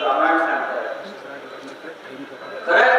रामायण सांगतात खरं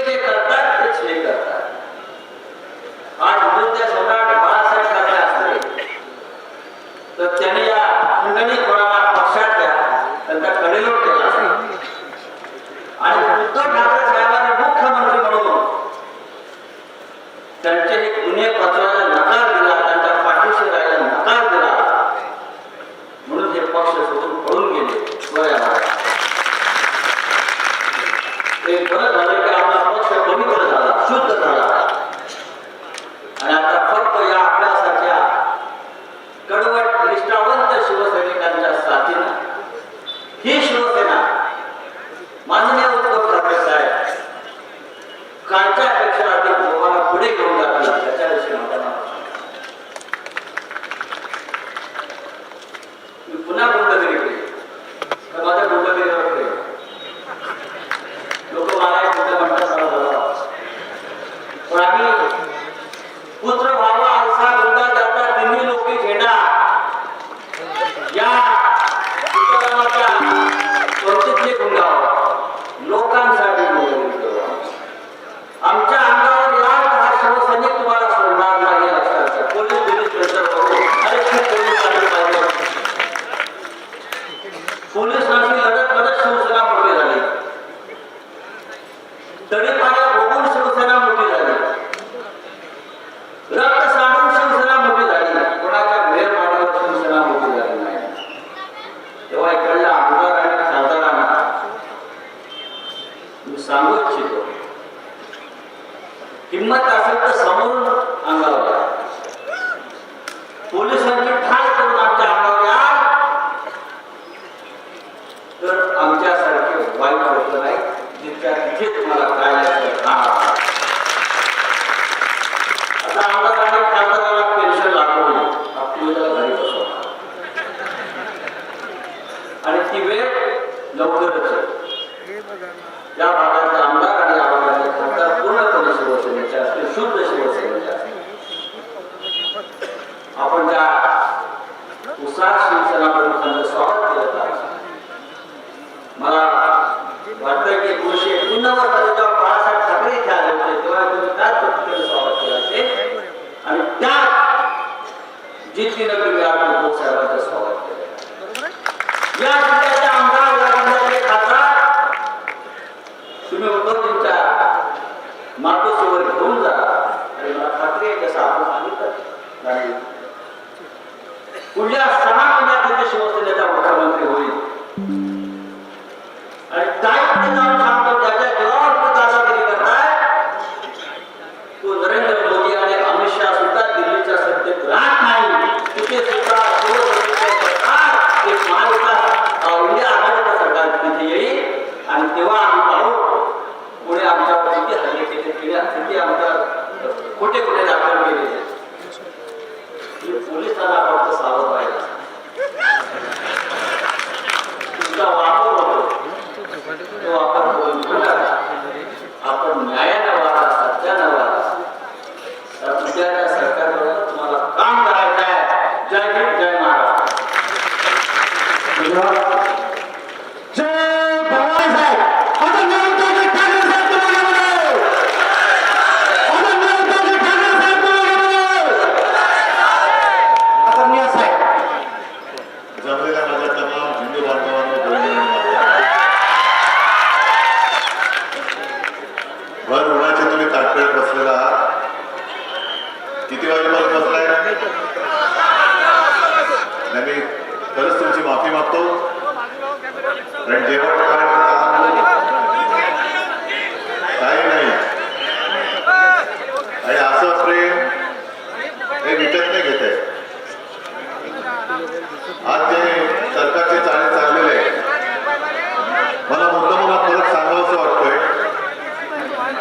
जे करतात तेच हे करतात. आणि কার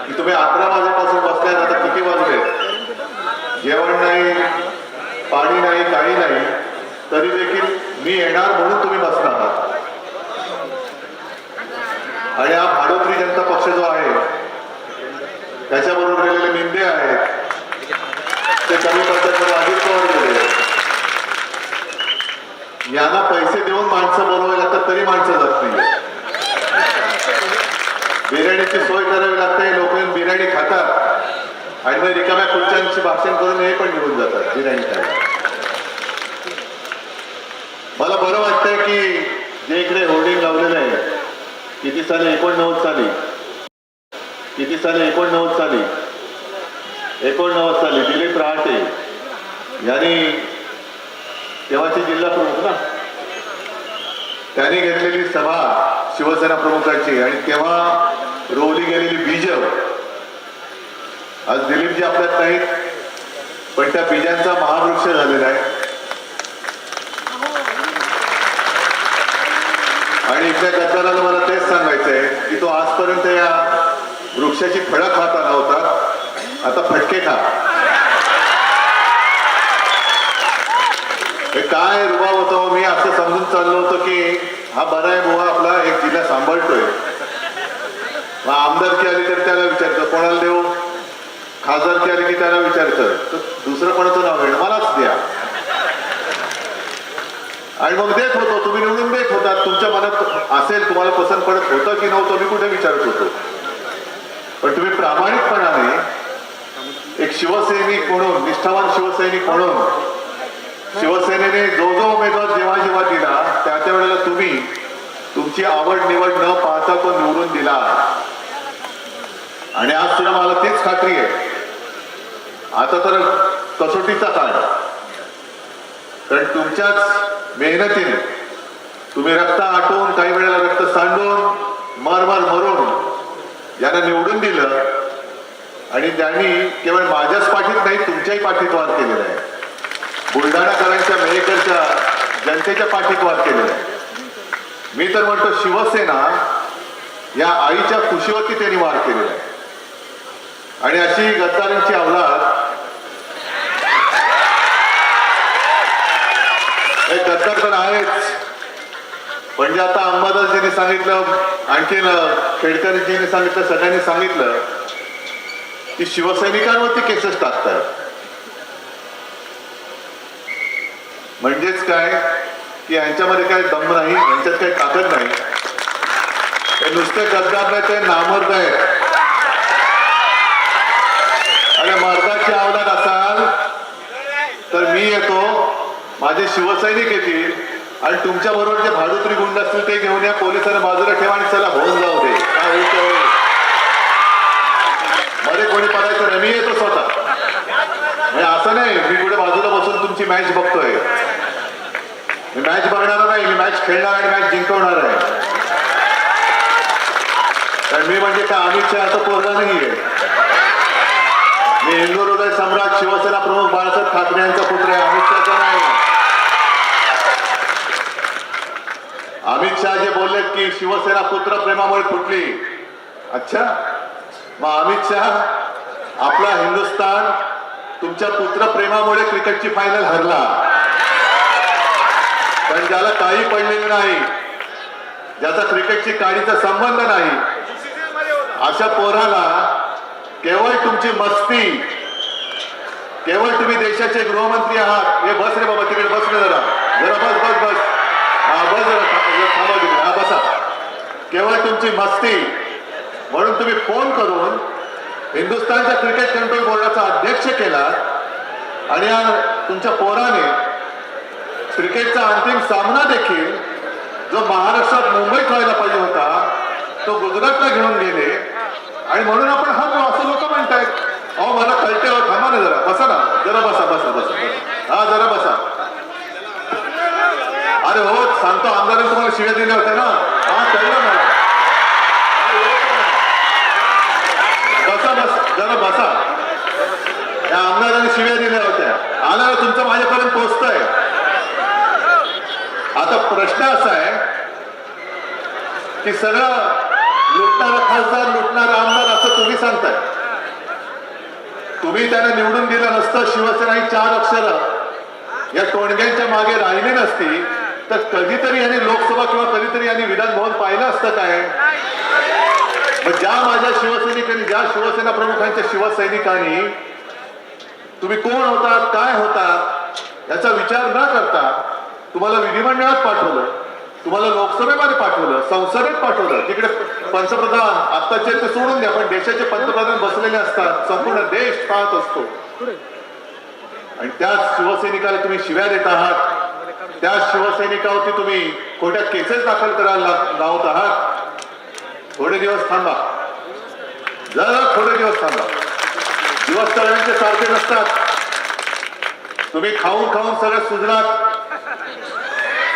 की तुम्ही अकरा वाजेपासून बसल्यात आता किती वाजले? जेवण नाही पाणी नाही काही नाही. तरी देखील मी येणार म्हणून तुम्ही बसला आहात. आणि हा भाडोत्री जनता पक्ष जो आहे त्याच्याबरोबर गेलेले निंदे आहेत. ते कमी पद्धतीने म्हणून अजित पवार गेले. यांना पैसे देऊन माणसं बोलवायला लागतात तरी माणसं जात नाही बिर्याणीची सोय करावी लागते लोक येऊन बिर्याणी खातात. आणि मग रिकाम्या खुर्च्यांची भाषण करून हे पण निघून जातात बिर्याणी खायला. मला बरं वाटतंय की जे इकडे होर्डिंग लावलेलं आहे किती साली एकोणनव्वद साली? किती साली एकोणनव्वद साली? एकोणनव्वद साली दिलीप रहाटे. यांनी तेव्हाचे जिल्हा प्रमुख ना? त्यांनी घेतलेली सभा शिवसेना प्रमुखांची. आणि तेव्हा रोवली गेलेली बीज. आज दिलीपजी आपल्यात नाहीत पण त्या बीजांचा महावृक्ष झालेला आहे. आणि इथल्या गद्दाराला मला तेच सांगायचं आहे की तो आजपर्यंत या वृक्षाची फळं खात आला होता. आता फटके खा. हे काय रुबाब होतो? मी असं समजून चाललो होतो की हा बरा आहे बुवा आपला एक जिल्हा सांभाळतोय. मग आमदारकी आली तर त्याला विचारतं कोणाला देऊ? खासदारकी आली की त्याला विचारतं. तर दुसरं कोणाचं नाव घेणं? मलाच द्या. आणि मग देत होतो तुम्ही निवडून देत होता तुमच्या मनात असेल तुम्हाला पसंत पडत होतं की नव्हतं मी कुठे विचारत होतो? पण तुम्ही प्रामाणिकपणाने एक शिवसैनिक म्हणून निष्ठावान शिवसैनिक म्हणून शिवसेनेने जो जो उमेदवार जेव्हा जेव्हा दिला त्या त्या वेळेला तुम्ही तुमची आवड निवड न पाहता तो निवडून दिला. आणि आज सुद्धा मला तीच खात्री आहे. आता तर कसोटीचा काळ. कारण तुमच्याच मेहनतीने तुम्ही रक्त आटवून काही वेळेला रक्त सांडून मर मर मरून यांना निवडून दिलं. आणि त्यांनी केवळ माझ्याच पाठीत नाही तुमच्याही पाठीत वाद केलेला आहे. बुलढाणाकरांच्या मेहकरच्या जनतेच्या पाठीत वाद केलेला आहे. मी तर म्हणतो शिवसेना या आईच्या खुशीवरती त्यांनी वार केलेला आहे. आणि अशी गद्दारांची अवलाद हे गद्दार तर आहेच. म्हणजे आता अंबादासजींनी सांगितलं आणखीन खेडकरजींनी सांगितलं सगळ्यांनी सांगितलं की शिवसैनिकांवरती केसेस टाकतात. म्हणजेच काय? की यांच्यामध्ये काही दम नाही यांच्यात काही ताकद नाही. ते नुसते गद्दार नाही ते नामर्द आहेत. आणि मर्दाची आवडत असाल तर मी येतो माझे शिवसैनिक येतील आणि तुमच्या बरोबर जे भाडोत्री गुंड असतील ते घेऊन या पोलिसांना बाजूला ठेवा आणि चला होऊन जाऊ दे. काय होईल ते होईल. मध्ये कोणी पडायचं नाही मी येतो स्वतः. म्हणजे असं नाही मी कुठे बाजूला बसून तुमची मॅच बघतोय. मी मॅच बघणार नाही मी मॅच खेळणार आणि मॅच जिंकवणार आहे. कारण मी म्हणजे का अमित शहाचा पोरला नाहीये. मी हिंदू हृदय सम्राट शिवसेना प्रमुख बाळासाहेब ठाकरे यांचा पुत्र आहे अमित शहाचा नाही. अमित शहा जे बोलले की शिवसेना पुत्र प्रेमामुळे फुटली. अच्छा. मग अमित शहा आपला हिंदुस्थान तुमच्या पुत्र प्रेमामुळे क्रिकेटची फायनल हरला. पण ज्याला काही पडलेलं नाही ज्याचा क्रिकेटची काडीचा संबंध नाही अशा पोराला केवळ तुमची मस्ती केवळ तुम्ही देशाचे गृहमंत्री आहात. हे बस रे बाबा तिकडे बस रे जरा. जरा बस बस बस. हा बस जरा थांबा तिकडे. हा बसा. केवळ तुमची मस्ती. म्हणून तुम्ही फोन करून हिंदुस्थानच्या क्रिकेट कंट्रोल बोर्डाचा अध्यक्ष केला आणि या तुमच्या पोराने क्रिकेटचा अंतिम सामना देखील जो महाराष्ट्रात मुंबईत व्हायला पाहिजे होता तो गुजरातला घेऊन गेले. आणि म्हणून आपण हा असं लोक म्हणतायत अहो मला कळते थांबा ना जरा बसा ना जरा बसा बसा बसा हा जरा बसा. अरे हो सांगतो आमदारांनी तुम्हाला शिव्या दिल्या होत्या ना. हा कळलं मला. बसा बस जरा बसा. या आमदारांनी शिव्या दिल्या होत्या. आला तुमचं माझ्यापर्यंत पोचतंय. आता प्रश्न असा आहे की सगळं लुटणारा खासदार लुटणारा आमदार असं तुम्ही सांगताय. तुम्ही त्यांना निवडून दिलं नसतं शिवसेना ही चार अक्षर या टोणग्यांच्या मागे राहिली नसती तर कधीतरी यांनी लोकसभा किंवा कधीतरी यांनी विधानभवन पाहिलं असतं काय? मग ज्या माझ्या शिवसैनिकांनी ज्या शिवसेना प्रमुखांच्या शिवसैनिकांनी तुम्ही कोण होतात काय होतात याचा विचार न करता तुम्हाला विधिमंडळात पाठवलं तुम्हाला लोकसभेमध्ये पाठवलं संसदेत पाठवलं. तिकडे पंतप्रधान आत्ताचे ते सोडून द्या पण देशाचे पंतप्रधान बसलेले असतात. संपूर्ण देश पाहत असतो. आणि त्याच शिवसैनिकाला तुम्ही शिव्या देत आहात. त्याच शिवसैनिकावरती तुम्ही खोट्या केसेस दाखल करायला लावत आहात. थोडे दिवस थांबा. जरा थोडे दिवस थांबा. दिवस तळ्यांचे सारखे नसतात. तुम्ही खाऊन खाऊन सगळं सुजलात.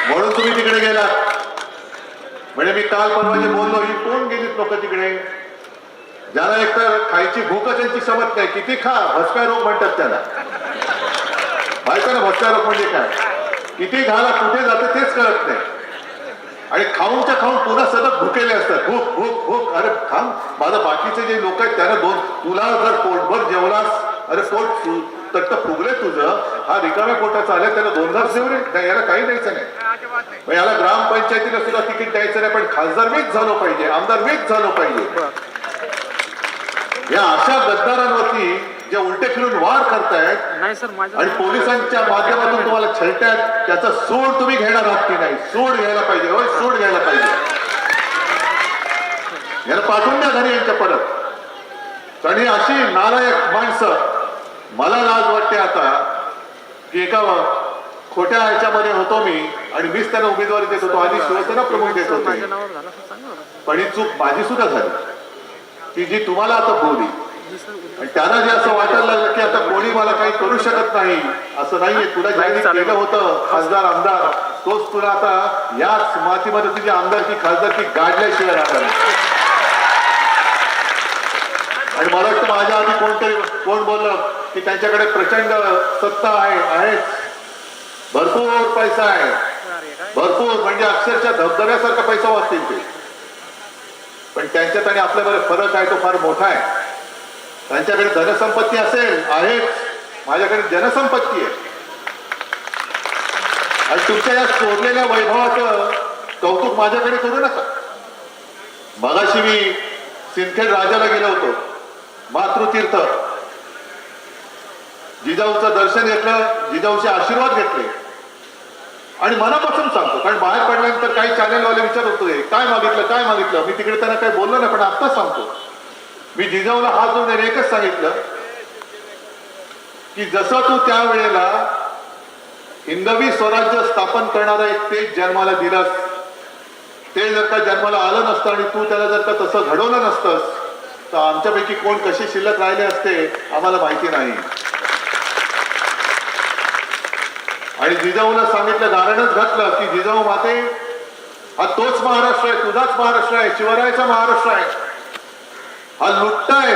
म्हणून तुम्ही तिकडे गेला. म्हणजे मी काल परवाचे बोललो ही कोण गेलीत लोक तिकडे? ज्याला एकतर खायची भूकच त्यांची समज नाही किती खा भस्का रोग म्हणतात त्याला. माहिती ना भस्का रोग म्हणजे काय? किती घाला कुठे जातं तेच कळत नाही. आणि खाऊनच्या खाऊन पुन्हा सतत भुकेले असतात. भूक भूक भूक. अरे खाम माझा बाकीचे जे लोक आहेत त्यांना दोन तुला जर पोटभर जेवलास अरे पोट तट्ट फुगले तुझं. हा रिकाम्या पोटाचा आल्या त्याला दोन घास देऊ रे. नाही, याला काही द्यायचं नाही. याला ग्रामपंचायतीला सुद्धा तिकीट द्यायचं नाही पण खासदार मीच झालो पाहिजे आमदार मीच झालो पाहिजे. या अशा गद्दारांवरती जे उलटे फिरून वार करतायत आणि पोलिसांच्या माध्यमातून तुम्हाला छळतायत त्याचा सूड तुम्ही घेणार आहात की नाही? सूड घ्यायला पाहिजे होय सूड घ्यायला पाहिजे. याला पाठवून द्या घरी यांच्या परत. आणि अशी नालायक माणसं मला लाज वाटते आता की एका खोट्या ह्याच्यामध्ये होतो मी आणि मीच त्यांना उमेदवारी देत होतो आधी शिवसेना प्रमुख देत होते. पण ही चूक माझी सुद्धा झाली. की जी तुम्हाला आता बोलली. त्यांना जे असं वाटायला लागलं की आता कोणी मला काही करू शकत नाही असं नाहीये. तुला ज्यांनी केलं होतं खासदार आमदार तोच तुला आता याच मातीमध्ये तुझी आमदारकी खासदारकी गाडल्याशिवाय राहणार नाही. आणि मला वाटतं माझ्या आधी कोणतरी कोण बोललं की त्यांच्याकडे प्रचंड सत्ता आहे आहेच. भरपूर पैसा आहे. भरपूर म्हणजे अक्षरशः धबधब्यासारखा पैसा वाचतील ते. पण त्यांच्यात आणि आपल्यामध्ये फरक आहे तो फार मोठा आहे. त्यांच्याकडे धनसंपत्ती असेल आहेच. माझ्याकडे जनसंपत्ती आहे. आणि तुमच्या या चोरलेल्या वैभवाचं कौतुक माझ्याकडे करू नका. मगाशी मी सिंदखेड राजाला गेलो होतो मातृतीर्थ. जिजाऊचं दर्शन घेतलं जिजाऊचे आशीर्वाद घेतले. आणि मनापासून सांगतो कारण बाहेर पडल्यानंतर काही चॅनलवाले विचारत होते काय मागितलं काय मागितलं? मी तिकडे त्यांना काही बोललो नाही पण आत्ताच सांगतो. मी जिजाऊला हात जोडून एकच सांगितलं की जसं तू त्यावेळेला हिंदवी स्वराज्य स्थापन करणारा एक तेज जन्माला दिलास ते जर का जन्माला आलं नसतं आणि तू त्याला जर का तसं घडवलं नसतंस तर आमच्यापैकी कोण कसे शिल्लक राहिले असते आम्हाला माहिती नाही. आणि जिजाऊला सांगितलं गारणच घातलं की जिजाऊ माते हा तोच महाराष्ट्र आहे तुझाच महाराष्ट्र आहे शिवरायाचा महाराष्ट्र आहे. हा लुटताय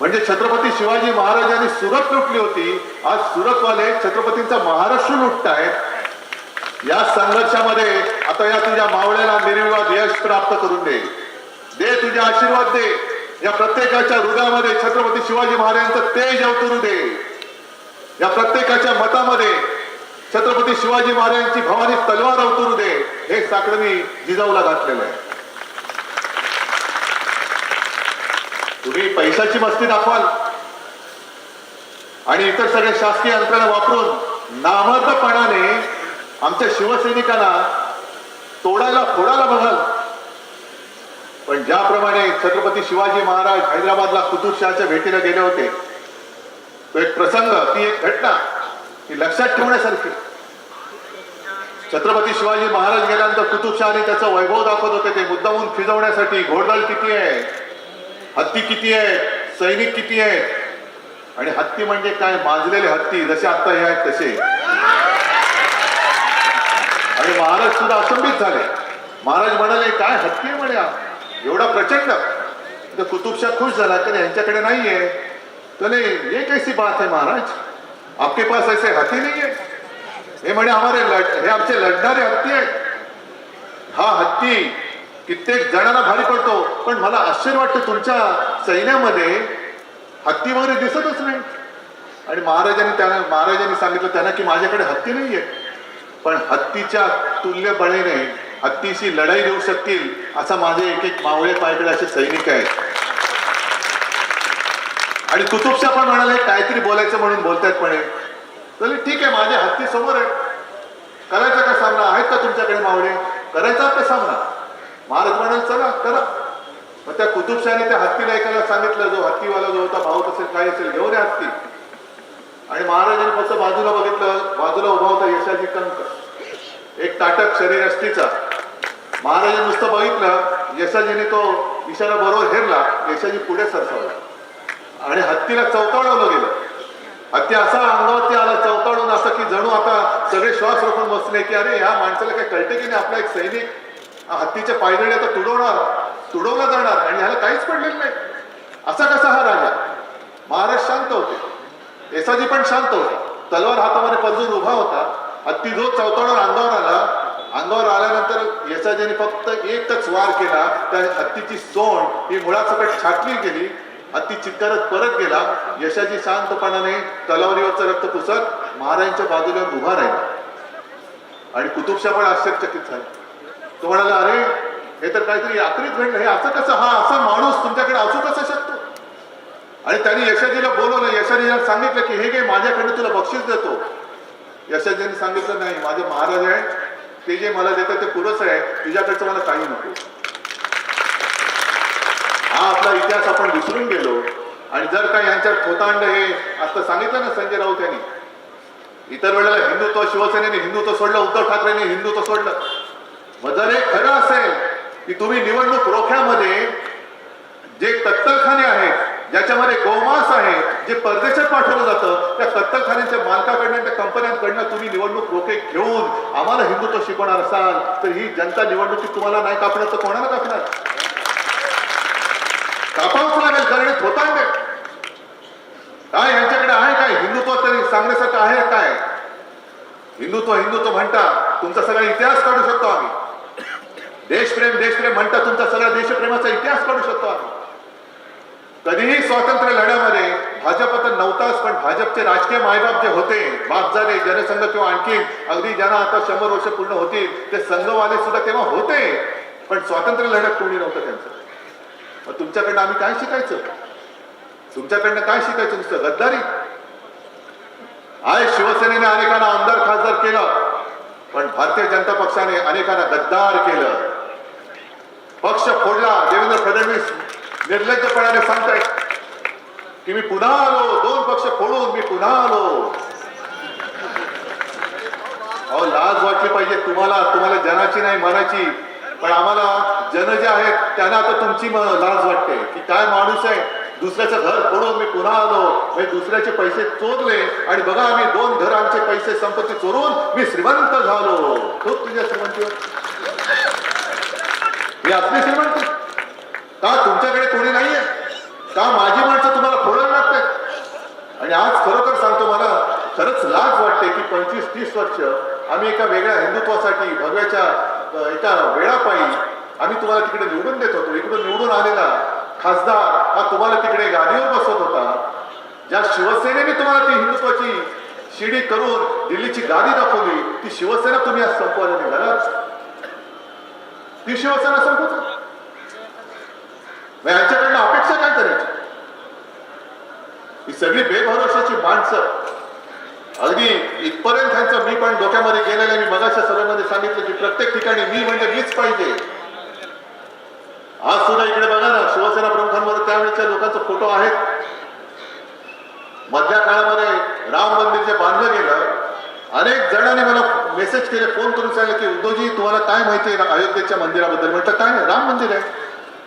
म्हणजे छत्रपती शिवाजी महाराजांनी सुरत लुटली होती आज सुरतवाले छत्रपतींचा महाराष्ट्र लुटतायत या संघर्षामध्ये आता या तुझ्या मावळ्याला निर्विवाद यश प्राप्त करून दे. दे तुझे आशीर्वाद दे. या प्रत्येकाच्या हृदयामध्ये छत्रपती शिवाजी महाराजांचं तेज अवतरू दे. या प्रत्येकाच्या मतामध्ये छत्रपती शिवाजी महाराजांची भवानी तलवार अवतरू दे हे साकडं मी जिजाऊला घातलेलं आहे. तुम्ही पैशाची मस्ती दाखवाल. आणि इतर सगळे शासकीय यंत्रणा वापरून नामर्दपणाने आमच्या शिवसैनिकांना तोडायला फोडायला बघाल. पण ज्याप्रमाणे छत्रपती शिवाजी महाराज हैदराबादला कुतुबशहाच्या भेटीला गेले होते तो एक प्रसंग ती एक घटना. ती लक्षात ठेवण्यासारखी. छत्रपती शिवाजी महाराज गेल्यानंतर कुतुबशहाने त्याचं वैभव दाखवत होते. ते मुद्दामून फिजवण्यासाठी घोडदळ किती आहे? हत्ती किती आहे? सैनिक किती आहेत आणि हत्ती म्हणजे काय? माजलेले हत्ती जसे आता हे आहेत तसे. आणि महाराज सुद्धा अचंबित झाले. महाराज म्हणाले काय हत्ती आहे म्हणे एवढा प्रचंड. तर कुतुबशाह खुश झाला तर यांच्याकडे नाहीये. तर ये कैसी बात आहे महाराज? आपके पास ऐसे हत्ती नहीं है। हे म्हणे हमारे लढ हे आमचे लढणारे हत्ती आहेत हा हत्ती कित्येक जणांना भारी पडतो पण मला आश्चर्य वाटतं तुमच्या सैन्यामध्ये हत्ती वगैरे दिसतच नाही. आणि महाराजांनी त्यांना महाराजांनी सांगितलं त्यांना की माझ्याकडे हत्ती नाहीये. पण हत्तीच्या तुल्यबळेने हत्तीशी लढाई देऊ शकतील असा माझे एक एक मावळे पायकडे असे सैनिक आहेत. आणि कुतुबशाह पण म्हणाले काहीतरी बोलायचं म्हणून बोलतायत पण चल ठीक आहे माझे हत्ती समोर आहे. करायचा का सामना? आहेत का तुमच्याकडे मावळे? करायचा का सामना. महाराज म्हणाल चला करा. मग त्या कुतुबशाने त्या हत्तीला ऐकायला सांगितलं जो हत्तीवाला जो होता भाऊ असेल काय असेल घेऊन या हत्ती. आणि महाराजांनी फक्त बाजूला बघितलं बाजूला उभा होता यशाजी कंक एक ताटक शरीर असतीचा. महाराजांनी नुसतं बघितलं यशाजीने तो इशारा बरोबर हेरला यशाजी पुढे सरसावला. आणि हत्तीला चौताळवलं गेलं. हत्ती असा अंगावरती आला चौताळून असं की जणू आता सगळे श्वास रोखून बसले की अरे ह्या माणसाला काय कळते की नाही आपला एक सैनिक? हत्तीच्या पायदळी आता तुडवणार तुडवला जाणार आणि ह्याला काहीच पडलेलं नाही. असा कसा हा राजा? महाराज शांत होते. एसाजी पण शांत होता. तलवार हातामध्ये पजून उभा होता. हत्ती जो चौताळून अंगावर आला अंगावर आल्यानंतर येसाजीने फक्त एकच वार केला त्या हत्तीची सोंड ही मुळासकट छाटली गेली अति चित्कारत परत गेला. यशाजी शांतपणाने तलावरीवरचं रक्त पुसत महाराजांच्या बाजूला उभा राहिला. आणि कुतुबशाह पण आश्चर्यचकित झाला. तो म्हणाला अरे हे तर काहीतरी आखरीत घडलं. हे असं कसं हा असा माणूस तुमच्याकडे असू कसा शकतो? आणि त्यांनी यशाजीला बोलवलं. यशाजीला सांगितलं की हे घे माझ्याकडे तुला बक्षीस देतो. यशाजीने सांगितलं नाही माझे महाराज आहे ते जे मला देतात ते पुरस आहे तुझ्याकडचं मला काही नको. हा आपला इतिहास आपण विसरून गेलो. आणि जर का यांच्यात खोतांड हे आता सांगितलं ना संजय राऊत यांनी इतर वेळेला हिंदुत्व शिवसेनेने हिंदुत्व सोडलं उद्धव ठाकरेने हिंदुत्व सोडलं. मग जर हे खरं असेल की तुम्ही निवडणूक रोख्यामध्ये जे कत्तलखाने आहेत ज्याच्यामध्ये गोमांस आहे जे परदेशात पाठवलं जातं त्या कत्तलखान्यांच्या मालकाकडनं त्या कंपन्यांकडनं तुम्ही निवडणूक रोखे घेऊन आम्हाला हिंदुत्व शिकवणार असाल तर ही जनता निवडणुकीत तुम्हाला नाही कापणार तर कोणाला कापणार? कापावंच लागेल कारण हे आहे. काय यांच्याकडे आहे काय? हिंदुत्व तरी सांगण्यासारखं आहे काय? हिंदुत्व हिंदुत्व म्हणता तुमचा सगळा इतिहास काढू शकतो आम्ही. देशप्रेम देशप्रेम म्हणता तुमचा सगळा देशप्रेमाचा इतिहास काढू शकतो आम्ही. कधीही स्वातंत्र्य लढ्यामध्ये भाजप तर नव्हताच पण भाजपचे राजकीय मायबाप जे होते बाप झाले जनसंघ किंवा आणखी अगदी ज्यांना आता शंभर वर्ष पूर्ण होतील ते संघवाले सुद्धा तेव्हा होते. पण स्वातंत्र्य लढ्यात कोणी नव्हतं त्यांचं. मग तुमच्याकडनं आम्ही काय शिकायचं? तुमच्याकडनं काय शिकायचं नुसतं गद्दारी? आहे शिवसेनेने अनेकांना आमदार खासदार केलं पण भारतीय जनता पक्षाने अनेकांना गद्दार केलं. पक्ष फोडला देवेंद्र फडणवीस निर्लज्जपणाने सांगतायत की मी पुन्हा आलो दोन पक्ष फोडून मी पुन्हा आलो. अहो लाज वाटली पाहिजे तुम्हाला तुम्हाला जनाची नाही मनाची. पण आम्हाला जन जे आहेत त्यांना आता तुमची लाज वाटते. की काय माणूस आहे? दुसऱ्याचं घर फोडून मी पुन्हा आलो. मी दुसऱ्याचे पैसे चोरले. आणि बघा आम्ही दोन घर आमचे पैसे संपत्ती चोरून मी श्रीमंत झालो. खूप तुझ्या श्रीमंतीवर. ही आपली का तुमच्याकडे कोणी नाहीये? का माझी माणसं तुम्हाला फोडायला लागते आणि आज खरोखर सांगतो मला खरंच लाज वाटते की पंचवीस तीस वर्ष आम्ही एका वेगळ्या हिंदुत्वासाठी भव्याच्या एका वेळापायी आम्ही तुम्हाला तिकडे निवडून देत होतो. इकडून निवडून आलेला खासदार हा तुम्हाला तिकडे गादीवर बसवत होता. ज्या शिवसेनेने तुम्हाला ती हिंदुत्वाची शिडी करून दिल्लीची गादी दाखवली ती शिवसेना तुम्ही आज संपवायला निघालाच ती शिवसेना संपवतो. यांच्याकडनं अपेक्षा काय करायची? ही सगळी बेभरोशाची माणसं अगदी इथपर्यंत त्यांचं मी पण डोक्यामध्ये गेलेलं मी मगाच्या सभेमध्ये सांगितलं की प्रत्येक ठिकाणी मी म्हणजे मीच पाहिजे. आज सुद्धा इकडे बघा ना शिवसेना प्रमुखांवर त्यावेळेच्या लोकांचा फोटो आहेत. मधल्या काळामध्ये राम मंदिर जे बांधलं गेलं. अनेक जणांनी मला मेसेज केले फोन करून सांगितलं की उद्धवजी तुम्हाला काय माहिती आहे अयोध्येच्या मंदिराबद्दल? म्हटलं काय नाही राम मंदिर आहे.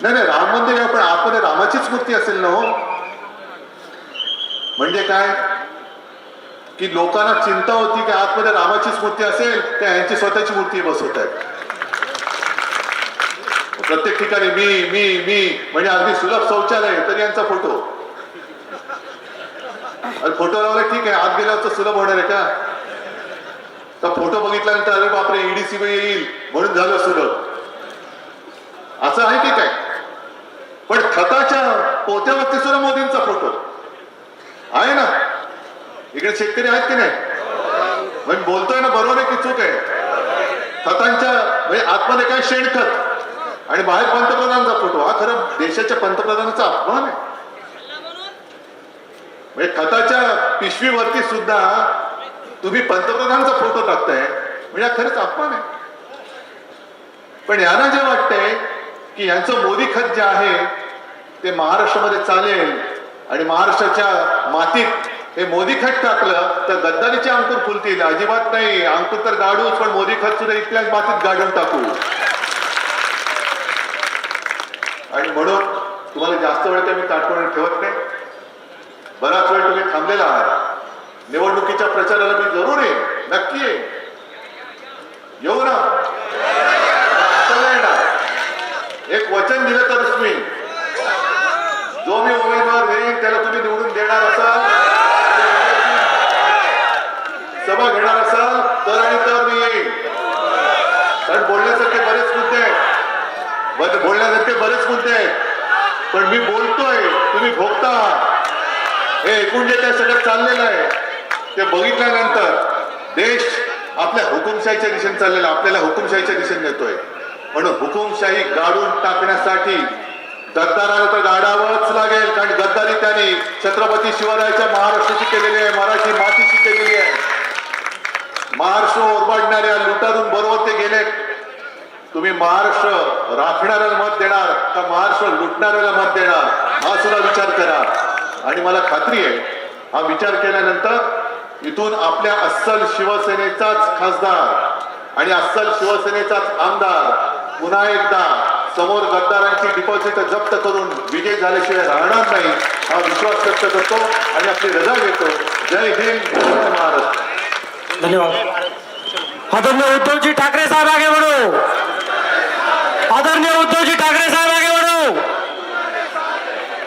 नाही नाही राम मंदिर आहे पण आतमध्ये रामाचीच मूर्ती असेल ना हो. म्हणजे काय? की लोकांना चिंता होती की आतमध्ये रामाचीच मूर्ती असेल तर यांची स्वतःची मूर्ती बसवत आहे प्रत्येक ठिकाणी मी मी मी म्हणजे अगदी सुलभ शौचालय तरी यांचा फोटो. फोटो लावला ठीक आहे आत गेल्यावर सुलभ होणार आहे का? तर फोटो बघितल्यानंतर अरे बापरे ईडी सीबीआय येईल म्हणून झालं सुलभ. असं आहे की काय? पण खताच्या पोत सुद्धा मोदींचा फोटो आहे ना इकडे शेतकरी आहेत की नाही? म्हणजे बोलतोय ना बरोबर आहे की चूक आहे? खतांच्या म्हणजे आतमध्ये काय शेणखत आणि बाहेर पंतप्रधानांचा फोटो. हा खरं देशाच्या पंतप्रधानाचा अपमान आहे. म्हणजे खताच्या पिशवीवरती सुद्धा तुम्ही पंतप्रधानांचा फोटो टाकताय. म्हणजे हा खरंच अपमान आहे. पण यांना जे वाटतंय की यांचं मोदी खत जे आहे ते महाराष्ट्रामध्ये चालेल आणि महाराष्ट्राच्या मातीत हे मोदी खत टाकलं तर गद्दारीचे अंकुर फुलतील. अजिबात नाही. अंकुर तर गाडूच पण मोदी खत सुद्धा इथल्याच मातीत गाडून टाकू. आणि म्हणून तुम्हाला जास्त वेळ काही मी ताटकून ठेवत नाही. बराच वेळ तुम्ही थांबलेला आहात. निवडणुकीच्या प्रचाराला मी जरूर येईन. नक्की येईन. येऊ ना? असं नाही एक वचन दिलं तरच मी. जो मी उमेदवार देईन त्याला तुम्ही निवडून देणार असाल. सभा घेणार असाल तर आणि तर मी येईन. कारण बोलण्यासारखे बरेच मुद्दे आहेत. बोलण्यासारखे बरेच मुद्दे आहेत. पण मी बोलतोय तुम्ही भोगता. हे एकूण जे काही सगळं चाललेलं आहे ते बघितल्यानंतर देश आपल्या हुकुमशाहीच्या दिशेने चाललेला आपल्याला हुकुमशाहीच्या दिशेने नेतोय. म्हणून हुकुमशाही गाडून टाकण्यासाठी गद्दाराला तर गाडावंच लागेल कारण गद्दारी त्यांनी छत्रपती शिवरायाच्या महाराष्ट्राची केलेली आहे मराठी मातीशी केलेली आहे. महाराष्ट्र ओरबाडणाऱ्या लुटारून बरोबर ते गेले. तुम्ही महाराष्ट्र राखणाऱ्याला मत देणार का महाराष्ट्र लुटणाऱ्याला मत देणार? हा सुद्धा विचार करा. आणि मला खात्री आहे हा विचार केल्यानंतर इथून आपल्या अस्सल शिवसेनेचाच खासदार आणि अस्सल शिवसेनेचाच आमदार पुन्हा एकदा समोर गद्दारांची डिपॉझिट जप्त करून विजय झाल्याशिवाय राहणार नाही हा विश्वास व्यक्त करतो आणि आपली रजा घेतो. जय हिंद महाराष्ट्र. धन्यवाद. आदरणीय उद्धवजी ठाकरे साहेब आगे बढ़ो. आदरणीय उद्धवजी ठाकरे साहेब आगे बढ़ो.